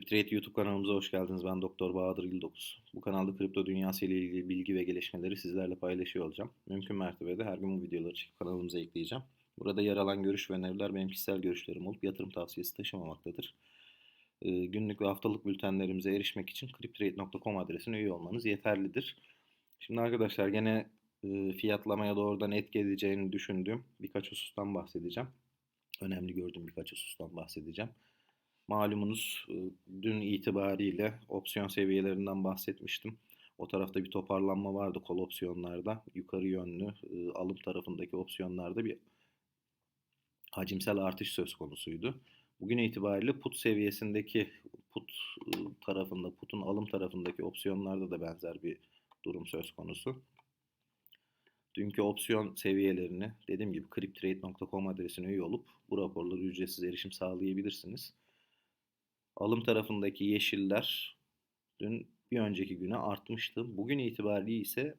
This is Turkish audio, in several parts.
CrypTrade YouTube kanalımıza hoş geldiniz. Ben Doktor Bahadır Yıldokuz. Bu kanalda kripto dünyası ile ilgili bilgi ve gelişmeleri sizlerle paylaşıyor olacağım. Mümkün mertebede her gün bu videoları çekip kanalımıza ekleyeceğim. Burada yer alan görüş ve öneriler benim kişisel görüşlerim olup yatırım tavsiyesi taşımamaktadır. Ee, günlük ve haftalık bültenlerimize erişmek için cryptrade.com adresine üye olmanız yeterlidir. Şimdi arkadaşlar gene e, fiyatlamaya doğrudan etki edeceğini düşündüğüm birkaç husustan bahsedeceğim. Önemli gördüğüm birkaç husustan bahsedeceğim. Malumunuz dün itibariyle opsiyon seviyelerinden bahsetmiştim. O tarafta bir toparlanma vardı kol opsiyonlarda. Yukarı yönlü alım tarafındaki opsiyonlarda bir hacimsel artış söz konusuydu. Bugün itibariyle put seviyesindeki put tarafında, putun alım tarafındaki opsiyonlarda da benzer bir durum söz konusu. Dünkü opsiyon seviyelerini dediğim gibi cryptrade.com adresine üye olup bu raporlara ücretsiz erişim sağlayabilirsiniz. Alım tarafındaki yeşiller dün bir önceki güne artmıştı. Bugün itibariyle ise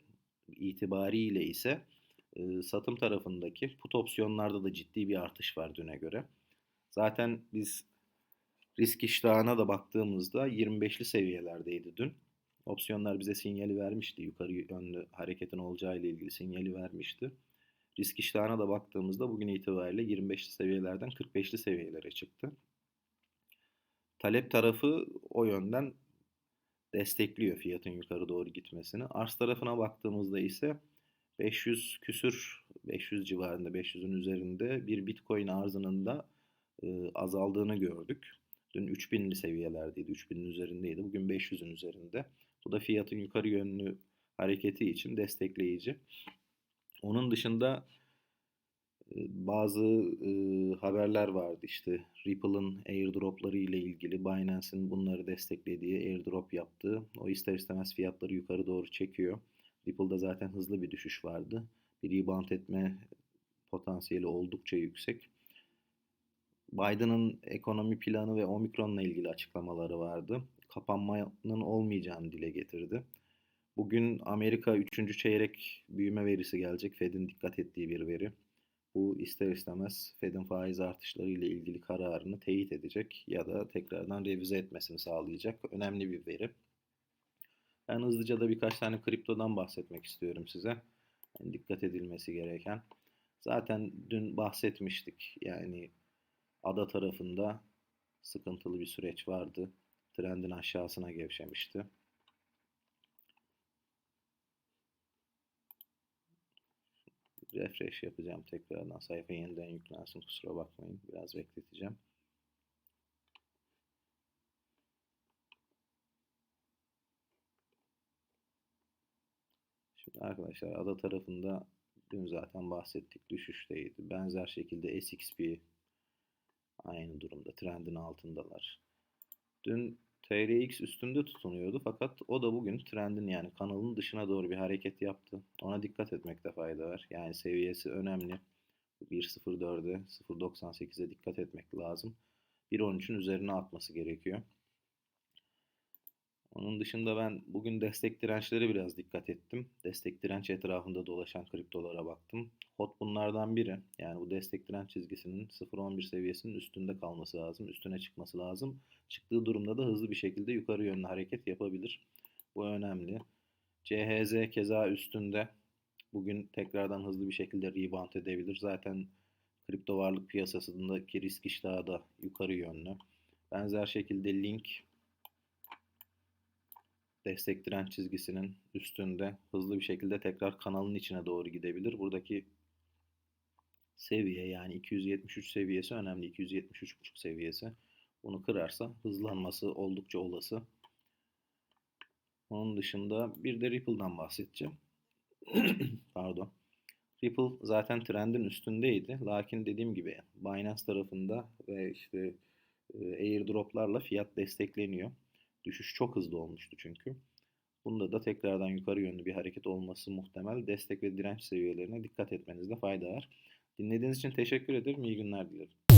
itibariyle ise e, satım tarafındaki put opsiyonlarda da ciddi bir artış var düne göre. Zaten biz risk iştahına da baktığımızda 25'li seviyelerdeydi dün. Opsiyonlar bize sinyali vermişti. Yukarı yönlü hareketin olacağı ile ilgili sinyali vermişti. Risk iştahına da baktığımızda bugün itibariyle 25'li seviyelerden 45'li seviyelere çıktı. Talep tarafı o yönden destekliyor fiyatın yukarı doğru gitmesini. Arz tarafına baktığımızda ise 500 küsür, 500 civarında, 500'ün üzerinde bir Bitcoin arzının da e, azaldığını gördük. Dün 3000'li seviyelerdeydi, 3000'in üzerindeydi. Bugün 500'ün üzerinde. Bu da fiyatın yukarı yönlü hareketi için destekleyici. Onun dışında bazı e, haberler vardı işte Ripple'ın airdropları ile ilgili Binance'in bunları desteklediği airdrop yaptığı o ister istemez fiyatları yukarı doğru çekiyor. Ripple'da zaten hızlı bir düşüş vardı. Bir rebound etme potansiyeli oldukça yüksek. Biden'ın ekonomi planı ve Omikron'la ilgili açıklamaları vardı. Kapanmanın olmayacağını dile getirdi. Bugün Amerika 3. çeyrek büyüme verisi gelecek. Fed'in dikkat ettiği bir veri. Bu ister istemez Fed'in faiz artışları ile ilgili kararını teyit edecek ya da tekrardan revize etmesini sağlayacak önemli bir veri. Ben hızlıca da birkaç tane kriptodan bahsetmek istiyorum size. Yani dikkat edilmesi gereken. Zaten dün bahsetmiştik. Yani ada tarafında sıkıntılı bir süreç vardı. Trendin aşağısına gevşemişti. Refresh yapacağım tekrardan. Sayfa yeniden yüklensin. Kusura bakmayın. Biraz bekleteceğim. Şimdi arkadaşlar ada tarafında dün zaten bahsettik düşüşteydi. Benzer şekilde SXP aynı durumda. Trendin altındalar. Dün TRX üstünde tutunuyordu fakat o da bugün trendin yani kanalın dışına doğru bir hareket yaptı. Ona dikkat etmekte fayda var. Yani seviyesi önemli. 1.04'e 0.98'e dikkat etmek lazım. 1.13'ün üzerine atması gerekiyor. Onun dışında ben bugün destek dirençlere biraz dikkat ettim. Destek direnç etrafında dolaşan kriptolara baktım. HOT bunlardan biri. Yani bu destek direnç çizgisinin 0.11 seviyesinin üstünde kalması lazım. Üstüne çıkması lazım. Çıktığı durumda da hızlı bir şekilde yukarı yönlü hareket yapabilir. Bu önemli. CHZ keza üstünde. Bugün tekrardan hızlı bir şekilde rebound edebilir. Zaten kripto varlık piyasasındaki risk iştahı da yukarı yönlü. Benzer şekilde Link destek direnç çizgisinin üstünde hızlı bir şekilde tekrar kanalın içine doğru gidebilir. Buradaki seviye yani 273 seviyesi önemli. 273.5 seviyesi. Bunu kırarsa hızlanması oldukça olası. Onun dışında bir de Ripple'dan bahsedeceğim. Pardon. Ripple zaten trendin üstündeydi. Lakin dediğim gibi Binance tarafında ve işte airdroplarla fiyat destekleniyor. Düşüş çok hızlı olmuştu çünkü. Bunda da tekrardan yukarı yönlü bir hareket olması muhtemel. Destek ve direnç seviyelerine dikkat etmenizde fayda var. Dinlediğiniz için teşekkür ederim. İyi günler dilerim.